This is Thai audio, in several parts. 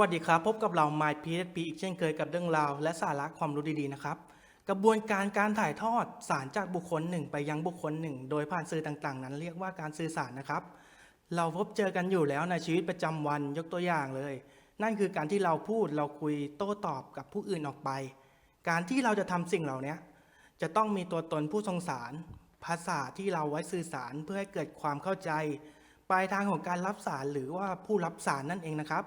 วัสดีครับ พบกับเรา My PSP อีกเช่นเคยกับเรื่องราว และสาระความรู้ดีๆนะครับ กระบวนการการถ่ายทอดสารจากบุคคลหนึ่งไปยังบุคคลหนึ่ง โดยผ่านสื่อต่างๆ นั้นเรียกว่าการสื่อสารนะครับ เราพบเจอกันอยู่แล้วในชีวิตประจำวันยกตัวอย่างเลย นั่นคือการที่เราพูดเราคุยโต้ตอบกับผู้อื่นออกไป การที่เราจะทำสิ่งเหล่านี้จะต้องมีตัวตนผู้ทรงสาร ภาษาที่เราไว้สื่อสารเพื่อให้เกิดความเข้าใจ ปลายทางของการรับสารหรือว่าผู้รับสารนั่นเองนะครับ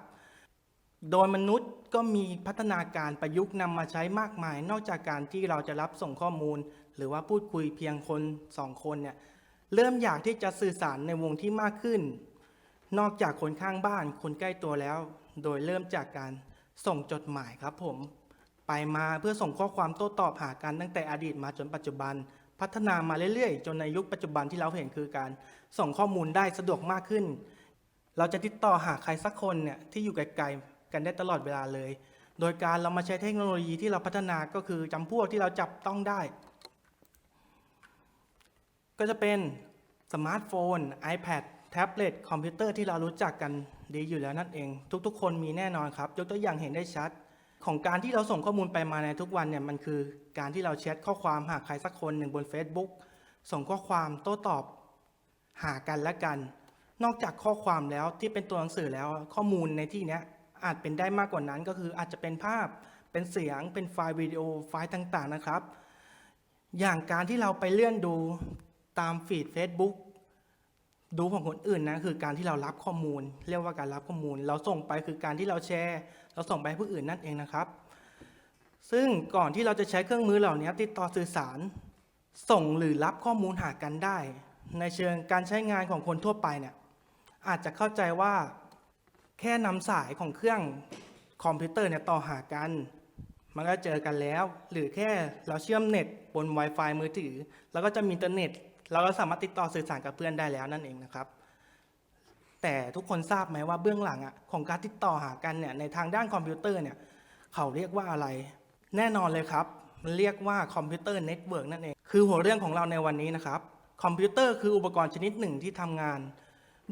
โดยมนุษย์ก็มีพัฒนาการประยุกต์นำมาใช้มากมาย นอกจากการที่เราจะรับส่งข้อมูล หรือว่าพูดคุยเพียงคนสองคนเนี่ยเริ่มอยากที่จะสื่อสารในวงที่มากขึ้น นอกจากคนข้างบ้านคนใกล้ตัวแล้ว โดยเริ่มจากการส่งจดหมายครับผม ไปมาเพื่อส่งข้อความโต้ตอบหากันตั้งแต่อดีตมาจนปัจจุบัน พัฒนามาเรื่อยๆ จนในยุคปัจจุบันที่เราเห็นคือการส่งข้อมูลได้สะดวกมากขึ้น เราจะติดต่อหาใครสักคนเนี่ยที่อยู่ไกลๆ กันได้ตลอดเวลาเลย โดยการเรามาใช้เทคโนโลยีที่เราพัฒนาก็คือจำพวกที่เราจับต้องได้ ก็จะเป็นสมาร์ทโฟน iPad แท็บเล็ตคอมพิวเตอร์ที่เรารู้จักกันดีอยู่แล้วนั่นเอง ทุกๆ คนมีแน่นอนครับ ยกตัวอย่างเห็นได้ชัด ของการที่เราส่งข้อมูลไปมาในทุกวันเนี่ยมันคือการที่เราแชทข้อความหาใครสักคนหนึ่งบน Facebook ส่งข้อความโต้ตอบหากันและกัน นอกจากข้อความแล้วที่เป็นตัวหนังสือแล้วข้อมูลในที่เนี้ย อาจเป็นได้มากกว่านั้นก็คืออาจจะเป็นภาพเป็นเสียงเป็นไฟล์วิดีโอไฟล์ต่างๆนะครับ อย่างการที่เราไปเลื่อนดูตามฟีด Facebook ดูของคนอื่นนะคือการที่เรารับข้อมูล เรียกว่าการรับข้อมูล เราส่งไปคือการที่เราแชร์ เราส่งไปให้ผู้อื่นนั่นเองนะครับ ซึ่งก่อนที่เราจะใช้เครื่องมือเหล่านี้ติดต่อสื่อสาร ส่งหรือรับข้อมูลหากันได้ ในเชิงการใช้งานของคนทั่วไปเนี่ยอาจจะเข้าใจว่า แค่นำสายของเครื่องคอมพิวเตอร์เนี่ยต่อหากัน มันก็เจอกันแล้ว หรือแค่เราเชื่อมเน็ตบน Wi-Fi มือถือ แล้วก็จะมีอินเทอร์เน็ต เราก็สามารถติดต่อสื่อสารกับเพื่อนได้แล้วนั่นเองนะครับ แต่ทุกคนทราบไหมว่าเบื้องหลังอะของการติดต่อหากันเนี่ยในทางด้านคอมพิวเตอร์เนี่ยเขาเรียกว่าอะไร แน่นอนเลยครับ มันเรียกว่าคอมพิวเตอร์เน็ตเวิร์กนั่นเอง คือหัวเรื่องของเราในวันนี้นะครับ คอมพิวเตอร์คืออุปกรณ์ชนิดหนึ่งที่ทำงาน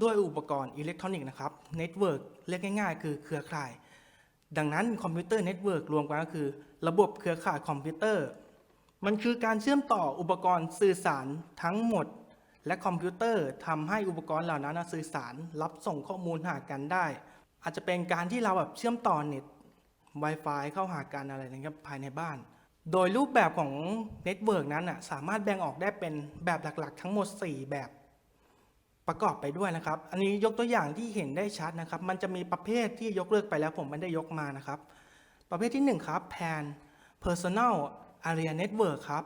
ด้วยอุปกรณ์อิเล็กทรอนิกส์นะครับเน็ตเวิร์กเรียกง่ายๆ คือเครือข่าย ดังนั้นคอมพิวเตอร์เน็ตเวิร์กรวมกันก็คือ ระบบเครือข่ายคอมพิวเตอร์ มันคือการเชื่อมต่ออุปกรณ์สื่อสารทั้งหมด และคอมพิวเตอร์ทำให้อุปกรณ์เหล่านั้นสื่อสารรับส่งข้อมูลหากันได้ อาจจะเป็นการที่เราแบบเชื่อมต่อเน็ต Wi-Fi เข้าหากันอะไรนะครับภายในบ้าน โดยรูปแบบของเน็ตเวิร์กนั้นอะสามารถแบ่งออกได้เป็นแบบหลักๆ ทั้งหมด 4 แบบ ประกอบไปด้วยนะครับ อันนี้ยกตัวอย่างที่เห็นได้ชัดนะครับ มันจะมีประเภทที่ยกเลิกไปแล้วผมไม่ได้ยกมานะครับ ประเภทที่1ครับ PAN Personal Area Network ครับ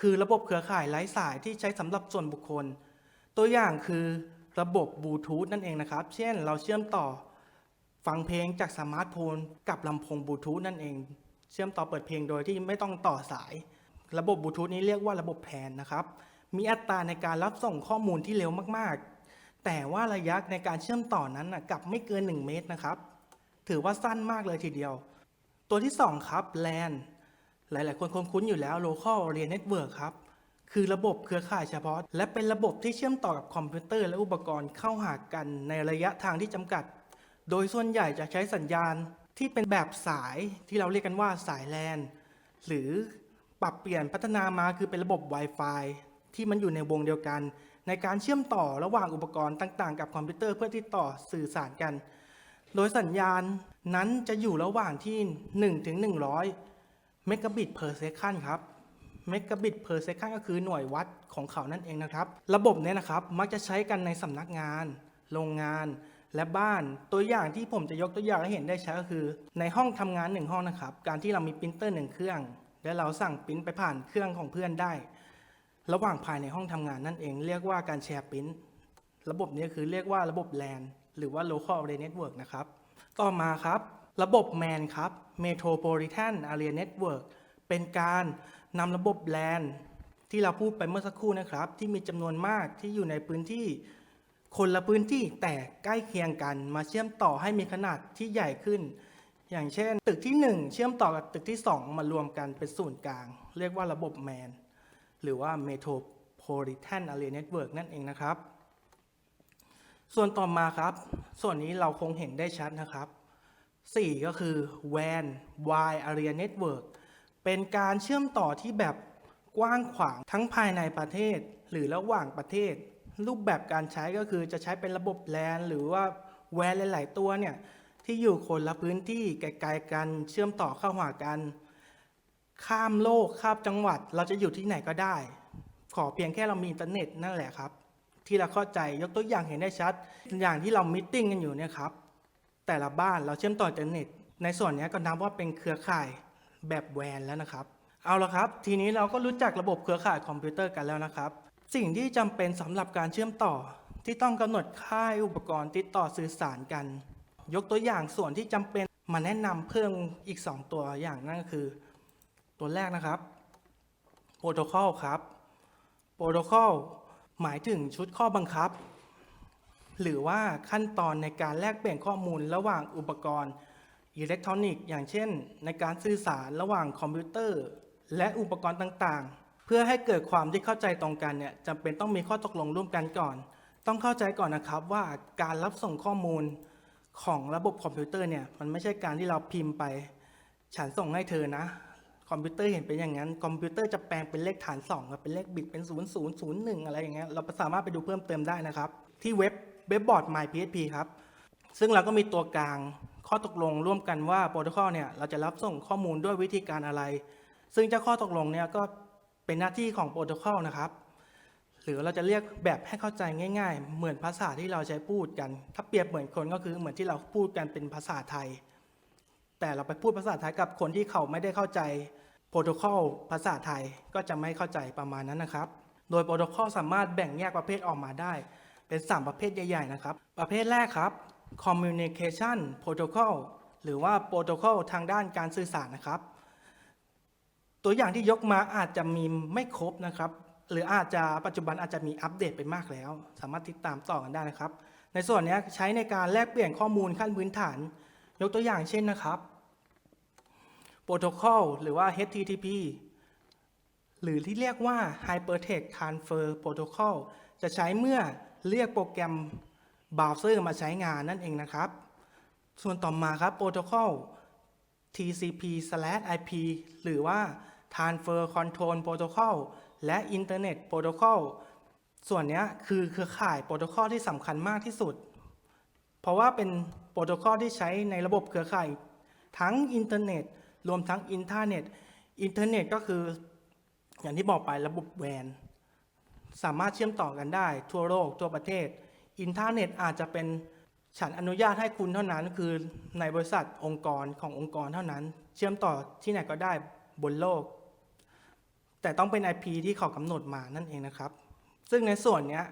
คือระบบเครือข่ายไร้สายที่ใช้สำหรับส่วนบุคคล ตัวอย่างคือระบบบลูทูธนั่นเองนะครับ เช่นเราเชื่อมต่อฟังเพลงจากสมาร์ทโฟนกับลำโพงบลูทูธนั่นเอง เชื่อมต่อเปิดเพลงโดยที่ไม่ต้องต่อสาย ระบบบลูทูธนี้เรียกว่าระบบแพนนะครับ มีอัตราในการรับส่งข้อมูลที่เร็วมากๆ แต่ว่าระยะในการเชื่อมต่อนั้นนะกลับไม่เกิน 1 เมตรนะครับ ถือว่าสั้นมากเลยทีเดียว ตัวที่ 2 ครับ LAN หลาย ๆ คนคงคุ้นอยู่แล้ว Local Area Network ครับ คือระบบเครือข่ายเฉพาะ และเป็นระบบที่เชื่อมต่อกับคอมพิวเตอร์และอุปกรณ์เข้าหากันในระยะทางที่จำกัด โดยส่วนใหญ่จะใช้สัญญาณที่เป็นแบบสายที่เราเรียกกันว่าสายแลนหรือปรับเปลี่ยนพัฒนามาคือเป็นระบบ Wi-Fi ที่มันอยู่ในวงเดียวกัน ในการเชื่อมต่อระหว่างอุปกรณ์ต่างๆ กับคอมพิวเตอร์เพื่อติดต่อสื่อสารกัน โดยสัญญาณนั้นจะอยู่ระหว่างที่ 1 ถึง 100 เมกะบิต per second ครับเมกะบิต per second ก็คือหน่วยวัดของเขานั่นเองนะครับ ระบบเนี้นะครับมักจะใช้กันในสำนักงาน โรงงาน และบ้าน ตัวอย่างที่ผมจะยกตัวอย่างให้เห็นได้ชัดก็คือ ในห้องทำงานหนึ่งห้องนะครับ การที่เรามีปรินเตอร์หนึ่งเครื่อง และเราสั่งปริ้นไปผ่านเครื่องของเพื่อนได้ ระหว่างภายในห้องทำงานนั่นเอง เรียกว่าการแชร์ปิ้นระบบนี้คือเรียกว่าระบบ LAN หรือว่า Local Area Network นะครับ ต่อมาครับ ระบบ MAN ครับ Metropolitan Area Network เป็นการนำระบบ LAN ที่เราพูดไปเมื่อสักครู่นะครับ ที่มีจำนวนมากที่อยู่ในพื้นที่ คนละพื้นที่แต่ใกล้เคียงกันมาเชื่อมต่อให้มีขนาดที่ใหญ่ขึ้น อย่างเช่น ตึกที่ 1 เชื่อมต่อกับตึกที่ 2 มารวมกันเป็นศูนย์กลาง เรียกว่าระบบ MAN หรือว่า Metropolitan Area Network นั่นเองนะครับ ส่วนต่อมาครับ ส่วนนี้เราคงเห็นได้ชัดนะครับ 4 ก็คือ WAN Wide Area Network เป็นการเชื่อมต่อที่แบบกว้างขวางทั้งภายในประเทศ หรือระหว่างประเทศ รูปแบบการใช้ก็คือจะใช้เป็นระบบ LAN หรือว่า WAN หลาย ๆ ตัวเนี่ยที่อยู่คนละพื้นที่ไกลๆกันเชื่อมต่อเข้าหากัน ข้ามโลกข้ามจังหวัด เราจะอยู่ที่ไหนก็ได้ ขอเพียงแค่เรามีอินเทอร์เน็ตนั่นแหละครับ ที่เราเข้าใจยกตัวอย่างเห็นได้ชัด อย่างที่เรามิทติ้งกันอยู่เนี่ยครับแต่ละบ้านเราเชื่อมต่ออินเทอร์เน็ต ในส่วนนี้ก็นับว่าเป็นเครือข่ายแบบแวนแล้วนะครับ เอาละครับ ทีนี้เราก็รู้จักระบบเครือข่ายคอมพิวเตอร์กันแล้วนะครับ สิ่งที่จำเป็นสำหรับการเชื่อมต่อที่ต้องกำหนดค่ายอุปกรณ์ติดต่อสื่อสารกัน ยกตัวอย่างส่วนที่จำเป็นมาแนะนำเพิ่มอีก 2 ตัวอย่างนั่นก็คือ ตัวแรกนะครับโปรโตคอลครับโปรโตคอลหมายถึงชุดข้อบังคับ หรือว่าขั้นตอนในการแลกเปลี่ยนข้อมูลระหว่างอุปกรณ์อิเล็กทรอนิกส์อย่างเช่น ในการสื่อสารระหว่างคอมพิวเตอร์ และอุปกรณ์ต่างๆ เพื่อให้เกิดความที่เข้าใจตรงกันเนี่ยจำเป็นต้องมีข้อตกลงร่วมกันก่อน ต้องเข้าใจก่อนนะครับว่าการรับส่งข้อมูลของระบบคอมพิวเตอร์เนี่ยมันไม่ใช่การที่เราพิมพ์ไป ฉันส่งให้เธอนะ คอมพิวเตอร์เห็นเป็นอย่างนั้น คอมพิวเตอร์จะแปลงเป็นเลขฐาน2ครับเป็นเลขบิตเป็น0 0 0 1 อะไรอย่างเงี้ยเราสามารถไปดูเพิ่มเติมได้นะครับ ที่เว็บเว็บบอร์ด MyPHP ครับ ซึ่งเราก็มีตัวกลางข้อตกลงร่วมกันว่าโปรโตคอลเนี่ยเราจะรับส่งข้อมูลด้วยวิธีการอะไร ซึ่งเจ้าข้อตกลงเนี่ยก็เป็นหน้าที่ของโปรโตคอลนะครับหรือเราจะเรียกแบบให้เข้าใจง่าย ๆ เหมือนภาษาที่เราใช้พูดกัน ถ้าเปรียบเหมือนคนก็คือเหมือนที่เราพูดกันเป็นภาษาไทย แต่เราไปพูดภาษาไทยกับคนที่เขาไม่ได้เข้าใจ โปรโตคอลภาษาไทยก็จะไม่เข้าใจประมาณนั้นนะครับ โดยโปรโตคอลสามารถแบ่งแยกประเภทออกมาได้ เป็น 3 ประเภทใหญ่ๆนะครับ ประเภทแรกครับ Communication Protocol หรือว่าโปรโตคอลทางด้านการสื่อสารนะครับ ตัวอย่างที่ยกมาอาจจะมีไม่ครบนะครับ หรืออาจจะปัจจุบันอาจจะมีอัปเดตไปมากแล้ว สามารถติดตามต่อกันได้นะครับ ในส่วนนี้ใช้ในการแลกเปลี่ยนข้อมูลขั้นพื้นฐาน ยกตัวอย่างเช่นนะครับ โปรโตคอลหรือว่า HTTP หรือที่เรียกว่า Hypertext Transfer Protocol จะใช้เมื่อเรียกโปรแกรมเบราว์เซอร์มาใช้งานนั่นเองนะครับ ส่วนต่อมาครับโปรโตคอล TCP/IP หรือว่า Transfer Control Protocol และ Internet Protocol ส่วนนี้คือเครือข่ายโปรโตคอลที่สำคัญมากที่สุด เพราะว่าเป็นโปรโตคอลที่ใช้ในระบบเครือข่าย ทั้งอินเทอร์เน็ต รวมทั้งอินเทอร์เน็ต อินเทอร์เน็ตก็คือ อย่างที่บอกไประบบแวนสามารถเชื่อมต่อกันได้ ทั่วโลกทั่วประเทศ อินเทอร์เน็ตอาจจะเป็นฉันอนุญาตให้คุณเท่านั้น คือในบริษัทองค์กรขององค์กรเท่านั้น เชื่อมต่อที่ไหนก็ได้บนโลก แต่ต้องเป็น IP ที่เขากำหนดมานั่นเองนะครับ ซึ่งในส่วนนี้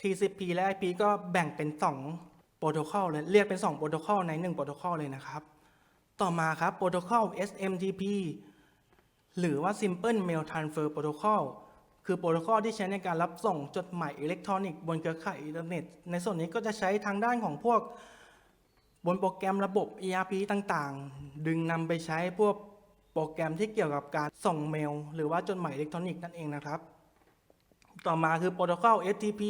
TCP และ IP ก็แบ่งเป็น 2 โปรโตคอลเลยเรียกเป็น 2 โปรโตคอลใน 1 โปรโตคอลเลยนะครับ ต่อมาครับโปรโตคอล SMTP หรือว่า Simple Mail Transfer Protocol คือโปรโตคอลที่ใช้ในการรับส่งจดหมายอิเล็กทรอนิกส์บนเครือข่ายอินเทอร์เน็ต ในส่วนนี้ก็จะใช้ทางด้านของพวกบนโปรแกรมระบบ ERP ต่างๆ ดึงนำไปใช้พวกโปรแกรมที่เกี่ยวกับการส่งเมล หรือว่าจดหมายอิเล็กทรอนิกส์นั่นเองนะครับ ต่อมาคือโปรโตคอล FTP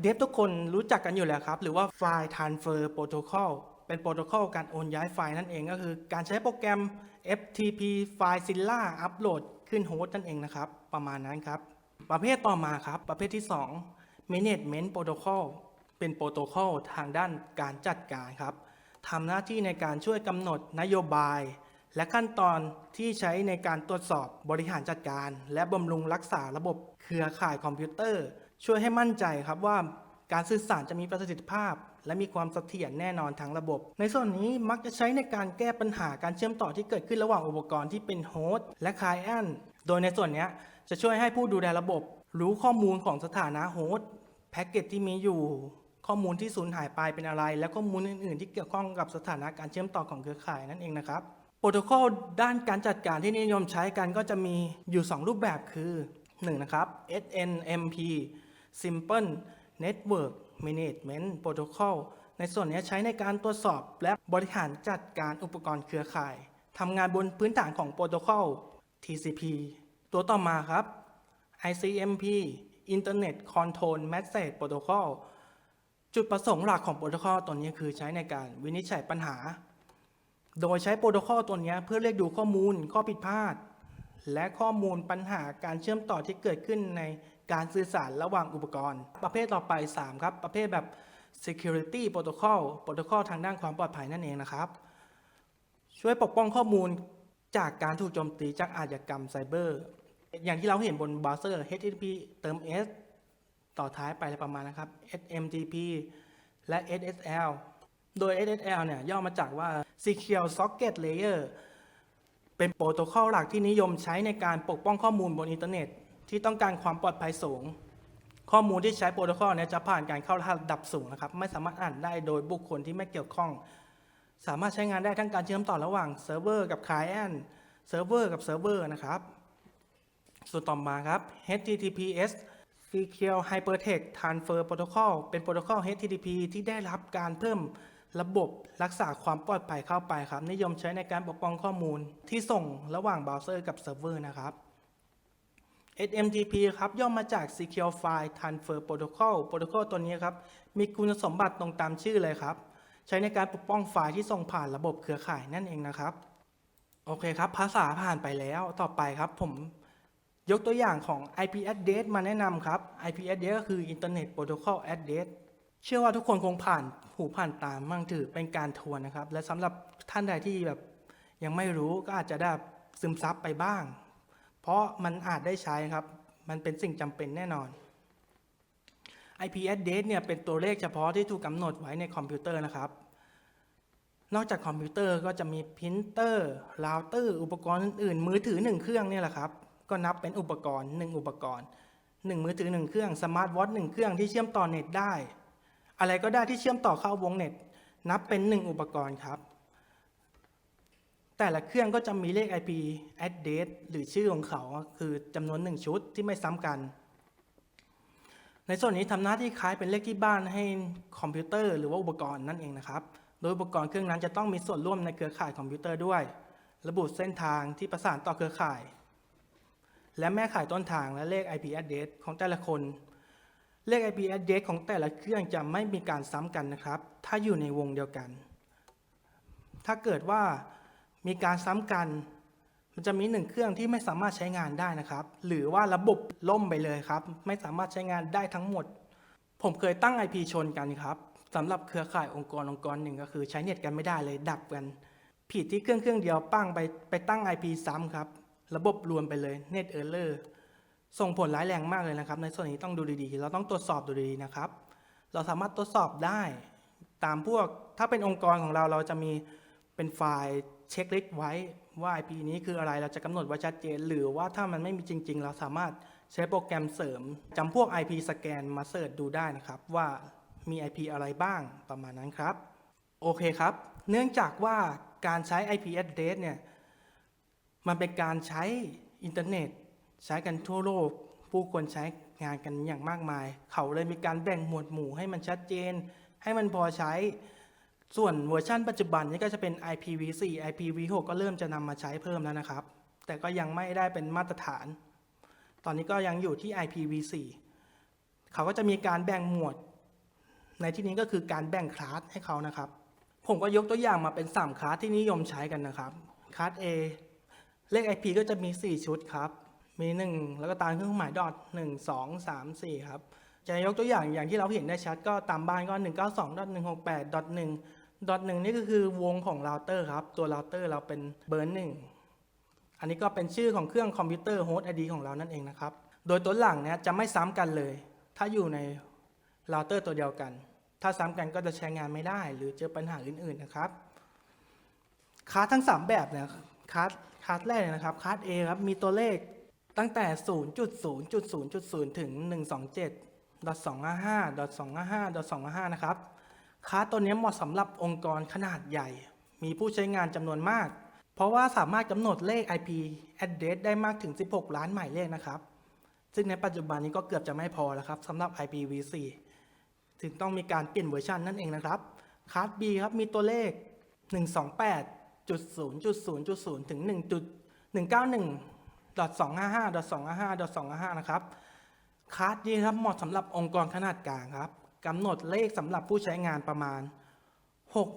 เดฟทุกคนรู้จักกันอยู่แล้วครับ หรือว่า File Transfer Protocol เป็นโปรโตคอลการโอนย้ายไฟล์นั่นเองก็คือ การใช้โปรแกรม FTP FileZilla อัปโหลดขึ้นโฮสต์นั่นเองนะครับ ประมาณนั้นครับ ประเภทต่อมาครับ ประเภทที่ 2 Management Protocol เป็นโปรโตคอลทางด้านการจัดการครับทำหน้าที่ในการช่วยกำหนดนโยบาย และขั้นตอนที่ใช้ในการตรวจสอบบริหารจัดการ และบำรุงรักษาระบบเครือข่ายคอมพิวเตอร์ ช่วยให้มั่นใจครับว่า การสื่อสารจะมีประสิทธิภาพ และมีความเสถียรแน่นอนทั้งระบบ ในส่วนนี้มักจะใช้ในการแก้ปัญหาการเชื่อมต่อที่เกิดขึ้นระหว่างอุปกรณ์ที่เป็นโฮสต์และคลายแอนโดยในส่วนนี้จะช่วยให้ผู้ดูแลระบบ รู้ข้อมูลของสถานะโฮสต์แพ็กเกจที่มีอยู่ ข้อมูลที่สูญหายไปเป็นอะไร และข้อมูลอื่น ๆ ที่เกี่ยวข้องกับสถานะการเชื่อมต่อของเครือข่ายนั่นเองนะครับโปรโตคอลด้านการจัดการที่นิยมใช้กันก็จะมีอยู่ 2 รูปแบบคือ 1 นะครับ SNMP Simple Network Management Protocol ในส่วนนี้ใช้ในการตรวจสอบและบริหารจัดการอุปกรณ์เครือข่ายทำงานบนพื้นฐานของโปรโตคอล TCP ตัวต่อมาครับ ICMP Internet Control Message Protocol จุดประสงค์หลักของโปรโตคอลตัวนี้คือใช้ในการวินิจฉัยปัญหา โดยใช้โปรโตคอลตัวนี้เพื่อเรียกดูข้อมูลข้อผิดพลาด และข้อมูลปัญหาการเชื่อมต่อที่เกิดขึ้นใน การสื่อสารระหว่างอุปกรณ์ ประเภทต่อไป 3 ครับ ประเภทแบบ security protocol โปรโตคอลทางด้านความปลอดภัยนั่นเองนะครับ ช่วยปกป้องข้อมูลจากการถูกโจมตีจากอาชญากรรมไซเบอร์ อย่างที่เราเห็นบนเบราว์เซอร์ HTTP เติม S ต่อท้ายไปอะไรประมาณนะครับ SMTP และ SSL โดย SSL เนี่ยย่อมาจากว่า Secure Socket Layer เป็นโปรโตคอลหลักที่นิยมใช้ในการปกป้องข้อมูลบนอินเทอร์เน็ต ที่ต้องการความปลอดภัยสูง ข้อมูลที่ใช้โปรโตคอลเนี้จะผ่านการเข้ารหัสระดับสูงนะครับ ไม่สามารถอ่านได้โดยบุคคลที่ไม่เกี่ยวข้อง สามารถใช้งานได้ทั้งการเชื่อมต่อระหว่างเซิร์ฟเวอร์กับ Client เซิร์ฟเวอร์กับเซิร์ฟเวอร์นะครับส่วนต่อมาครับ HTTPS Secure Hypertext Transfer Protocol เป็นโปรโตคอล HTTP ที่ได้รับการเพิ่มระบบรักษาความปลอดภัยเข้าไปครับ นิยมใช้ในการปกป้องข้อมูลที่ส่งระหว่างเบราว์เซอร์กับเซิร์ฟเวอร์นะครับ SMTP ครับย่อมาจาก Secure File Transfer Protocol โปรโตคอลตัวนี้ครับ มีคุณสมบัติตรงตามชื่อเลยครับ ใช้ในการปกป้องไฟล์ที่ส่งผ่านระบบเครือข่ายนั่นเองนะครับ โอเคครับ ภาษาผ่านไปแล้วต่อไปครับ ผมยกตัวอย่างของ IP address มาแนะนำครับ IP address ก็คือ Internet Protocol Address เชื่อว่าทุกคนคงผ่านหูผ่านตามมั่งถือเป็นการทวนนะครับ และสำหรับท่านใดที่แบบยังไม่รู้ก็อาจจะได้ซึมซับไปบ้าง เพราะมันอาจได้ใช้ครับ มันเป็นสิ่งจำเป็นแน่นอน IP address เนี่ยเป็นตัวเลขเฉพาะที่ถูกกำหนดไว้ในคอมพิวเตอร์นะครับ นอกจากคอมพิวเตอร์ก็จะมีพรินเตอร์เราเตอร์ อุปกรณ์อื่นๆ มือถือหนึ่งเครื่องเนี่ยแหละครับ ก็นับเป็นอุปกรณ์หนึ่งอุปกรณ์หนึ่งมือถือหนึ่งเครื่องสมาร์ทวอทหนึ่งเครื่องที่เชื่อมต่อเน็ตได้ อะไรก็ได้ที่เชื่อมต่อเข้าวงเน็ต นับเป็นหนึ่งอุปกรณ์ครับ แต่ละเครื่องก็จะมีเลข IP address หรือชื่อของเขาคือจำนวนหนึ่งชุดที่ไม่ซ้ำกัน ในส่วนนี้ทำหน้าที่คล้ายเป็นเลขที่บ้านให้คอมพิวเตอร์หรือว่าอุปกรณ์นั่นเองนะครับ โดยอุปกรณ์เครื่องนั้นจะต้องมีส่วนร่วมในเครือข่ายคอมพิวเตอร์ด้วย ระบุเส้นทางที่ประสานต่อเครือข่าย และแม่ข่ายต้นทางและเลข IP address ของแต่ละคน เลข IP address ของแต่ละเครื่องจะไม่มีการซ้ำกันนะครับ ถ้าอยู่ในวงเดียวกัน ถ้าเกิดว่า มีการซ้ำกัน มันจะมีหนึ่งเครื่องที่ไม่สามารถใช้งานได้นะครับ หรือว่าระบบล่มไปเลยครับ ไม่สามารถใช้งานได้ทั้งหมด ผมเคยตั้ง IP ชนกันครับสำหรับเครือข่ายองค์กรองค์กรหนึ่งก็คือใช้เน็ตกันไม่ได้เลยดับกัน ผิดที่เครื่องเครื่องเดียวปั้งไปไปตั้ง IP ซ้ำครับ ระบบรวมไปเลยเน็ตเออร์เลอร์ส่งผลร้ายแรงมากเลยนะครับ ในส่วนนี้ต้องดูดีๆ เราต้องตรวจสอบดูดีๆนะครับ เราสามารถตรวจสอบได้ ตามพวกถ้าเป็นองค์กรของเราเราจะมีเป็นไฟล์ เช็คลิสต์ไว้ว่า IP นี้คืออะไรเราจะกำหนดไว้ชัดเจน หรือว่าถ้ามันไม่มีจริง ๆ เราสามารถใช้โปรแกรมเสริมจำพวก IP สแกนมาเสิร์ชดูได้นะครับ ว่ามี IP อะไรบ้างประมาณนั้นครับ โอเคครับ เนื่องจากว่าการใช้ IP address เนี่ยมันเป็นการใช้อินเทอร์เน็ต ใช้กันทั่วโลก ผู้คนใช้งานกันอย่างมากมาย เขาเลยมีการแบ่งหมวดหมู่ให้มันชัดเจน ให้มันพอใช้ ส่วนเวอร์ชันปัจจุบันนี้ก็จะเป็น IPv4 IPv6 ก็เริ่มจะนำมาใช้เพิ่มแล้วนะครับ แต่ก็ยังไม่ได้เป็นมาตรฐาน ตอนนี้ก็ยังอยู่ที่ IPv4 เขาก็จะมีการแบ่งหมวด ในที่นี้ก็คือการแบ่งคลาสให้เขานะครับ ผมก็ยกตัวอย่างมาเป็น 3 คลาสที่นิยมใช้กันนะครับ คลาส A เลข IP ก็จะมี 4 ชุดครับ มี 1 แล้วก็ตามเครื่องหมายดอท1 2 3 4 ครับ จะยกตัวอย่างอย่างที่เราเห็นได้ชัดก็ตามบ้านก็ 192.168.1 ดอทหนึ่งนี่ก็คือวงของเราเตอร์ครับ ตัวเราเตอร์เราเป็นเบอร์หนึ่งอันนี้ก็เป็นชื่อของเครื่องคอมพิวเตอร์โฮสต์ไอดีของเรานั่นเองนะครับ โดยตัวหลังเนี่ยจะไม่ซ้ำกันเลย ถ้าอยู่ในเราเตอร์ตัวเดียวกัน ถ้าซ้ำกันก็จะใช้งานไม่ได้ หรือเจอปัญหาอื่นๆนะครับคลาสทั้ง 3 แบบเนี่ยคลาสคลาสแรกนะครับคลาส A ครับมีตัวเลขตั้งแต่ 0.0.0.0 ถึง 127.255.255.255 นะครับ คลาสตัวนี้เหมาะสำหรับองค์กรขนาดใหญ่ มีผู้ใช้งานจำนวนมาก เพราะว่าสามารถกำหนดเลข IP address ได้มากถึง 16 ล้านหมายเลขนะครับ ซึ่งในปัจจุบันนี้ก็เกือบจะไม่พอแล้วครับสำหรับ IPv4 ถึงต้องมีการเปลี่ยนเวอร์ชันนั่นเองนะครับคลาส B ครับมีตัวเลข 128.0.0.0 ถึง 1.191.255.255.255 นะครับคลาสนี้ครับเหมาะสำหรับองค์กรขนาดกลางครับ กำหนดเลขสำหรับผู้ใช้งานประมาณ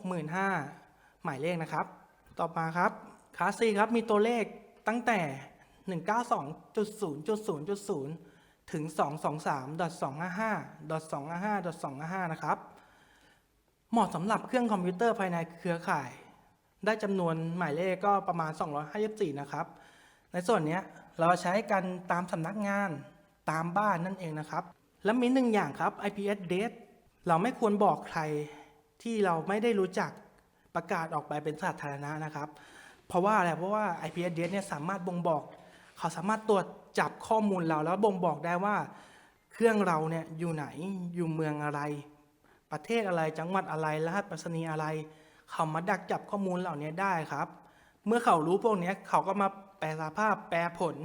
65,000 หมายเลขนะครับ ต่อมาครับคลาส C ครับมีตัวเลขตั้งแต่ 192.0.0.0 ถึง 223.255.255.255 นะครับ เหมาะสำหรับเครื่องคอมพิวเตอร์ภายในเครือข่าย ได้จำนวนหมายเลขก็ประมาณ 254 นะครับ ในส่วนนี้เราใช้กันตามสำนักงานตามบ้านนั่นเองนะครับ และมีหนึ่งอย่างครับ IP address เราไม่ควรบอกใครที่เราไม่ได้รู้จักประกาศออกไปเป็นสาธารณะนะครับ เพราะว่าอะไรเพราะว่า IP address เนี่ยสามารถบ่งบอก เขาสามารถตรวจจับข้อมูลเราแล้วบ่งบอกได้ว่า เครื่องเราเนี่ยอยู่ไหนอยู่เมืองอะไร ประเทศอะไรจังหวัดอะไรรหัสไปรษณีย์อะไร เขามาดักจับข้อมูลเหล่านี้ได้ครับ เมื่อเขารู้พวกนี้เขาก็มาแปลสภาพแปลผล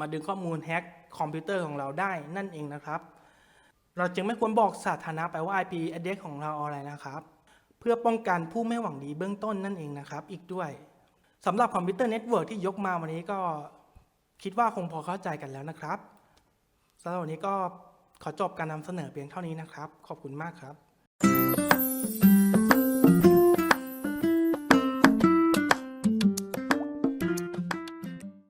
มาดึงข้อมูลแฮ็กคอมพิวเตอร์ของเราได้นั่นเองนะครับ เราจึงไม่ควรบอกสาธารณะไปว่า IP address ของเราอะไรนะครับ เพื่อป้องกันผู้ไม่หวังดีเบื้องต้นนั่นเองนะครับ อีกด้วยสำหรับคอมพิวเตอร์เน็ตเวิร์กที่ยกมาวันนี้ก็คิดว่าคงพอเข้าใจกันแล้วนะครับสำหรับวันนี้ก็ขอจบการนำเสนอเพียงเท่านี้นะครับ ขอบคุณมากครับ